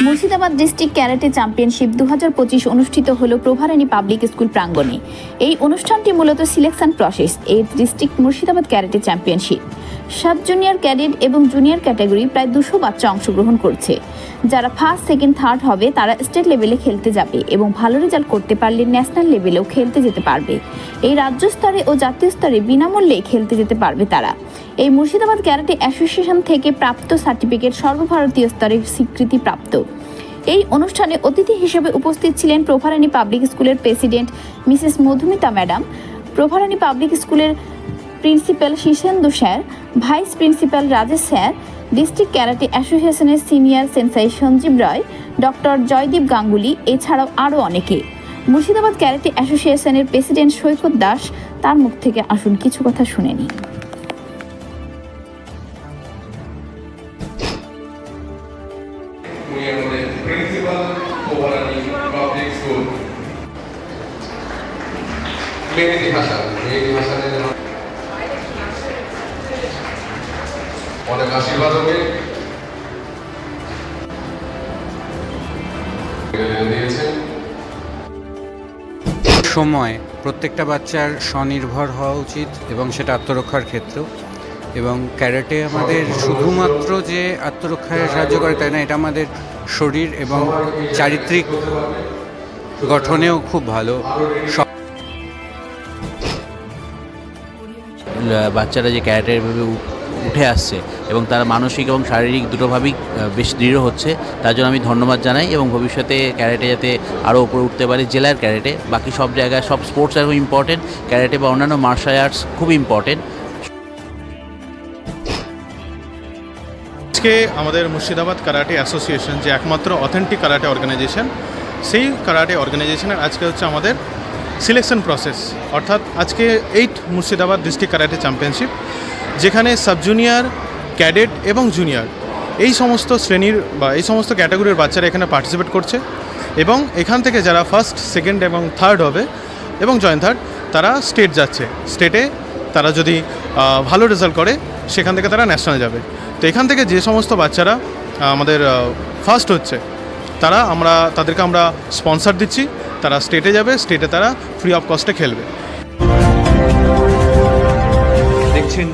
Murshidabad district karate championship দু অনুষ্ঠিত হলো প্রভারানী পাবলিক স্কুল প্রাঙ্গণে। এই অনুষ্ঠানটি মূলত সিলেকশন প্রসেস, এই district Murshidabad karate championship. Sub junior cadet এবং জুনিয়র ক্যাটাগরি প্রায় দুশো বাচ্চা অংশগ্রহণ করছে। যারা ফার্স্ট, সেকেন্ড, থার্ড হবে, তারা স্টেট লেভেলে খেলতে যাবে এবং ভালো রেজাল্ট করতে পারলে ন্যাশনাল লেভেলেও খেলতে যেতে পারবে। এই রাজ্য স্তরে ও জাতীয় স্তরে বিনামূল্যে খেলতে যেতে পারবে তারা। এই মুর্শিদাবাদ ক্যারাটে অ্যাসোসিয়েশন থেকে প্রাপ্ত সার্টিফিকেট সর্বভারতীয় স্তরে স্বীকৃতি প্রাপ্ত এই অনুষ্ঠানে অতিথি হিসেবে উপস্থিত ছিলেন প্রভারানী পাবলিক স্কুলের president Mrs Madhumita madam, Prabharani public স্কুলের principal Shirshendu sir, vice principal Rajesh sir, district karate অ্যাসোসিয়েশনের senior sensei Sanjeev Roy, doctor Joydeep Ganguly, এছাড়াও আরও অনেকে। মুর্শিদাবাদ ক্যারাটে অ্যাসোসিয়েশনের প্রেসিডেন্ট সৈকত দাস তার মুখ থেকে আসুন, কিছু কথা শুনে নিন মেহেদি হাসান মেহেদি হাসানের অনেক আশীর্বাদ হবে সময় প্রত্যেকটা বাচ্চার স্বনির্ভর হওয়া উচিত এবং সেটা আত্মরক্ষার ক্ষেত্রেও। এবং ক্যারেটে আমাদের শুধুমাত্র যে আত্মরক্ষায় সাহায্য করে তাই না, এটা আমাদের শরীর এবং চারিত্রিক গঠনেও খুব ভালো। বাচ্চারা যে ক্যারেক্টার এভাবে উঠে আসছে এবং তারা মানসিক এবং শারীরিক দুটোভাবেই বেশ দৃঢ় হচ্ছে, তার জন্য আমি ধন্যবাদ জানাই এবং ভবিষ্যতে ক্যারেটে যাতে আরও উপরে উঠতে পারে, জেলার ক্যারেটে। বাকি সব জায়গায় সব স্পোর্টস এখন ইম্পর্টেন্ট ক্যারেটে বা অন্যান্য মার্শাল আর্টস খুব ইম্পর্টেন্ট আজকে আমাদের মুর্শিদাবাদ কারাটে অ্যাসোসিয়েশন যে একমাত্র অথেন্টিক কারাটে অর্গানাইজেশন, সেই কারাটে অর্গানাইজেশনের আজকে হচ্ছে আমাদের সিলেকশন প্রসেস। অর্থাৎ আজকে eight Murshidabad district karate championship, যেখানে সাব জুনিয়র ক্যাডেট এবং জুনিয়র এই সমস্ত শ্রেণির বা এই সমস্ত ক্যাটাগরির বাচ্চারা এখানে পার্টিসিপেট করছে এবং এখান থেকে যারা ফার্স্ট, সেকেন্ড এবং থার্ড হবে এবং জয়েন্ট থার্ড, তারা স্টেট যাচ্ছে। স্টেটে তারা যদি ভালো রেজাল্ট করে সেখান থেকে তারা ন্যাশনাল যাবে। তো এখান থেকে যে সমস্ত বাচ্চারা আমাদের ফার্স্ট হচ্ছে, তারা আমরা, তাদেরকে আমরা স্পন্সার দিচ্ছি, তারা স্টেটে যাবে স্টেটে তারা ফ্রি অফ কস্টে খেলবে। দেখছেন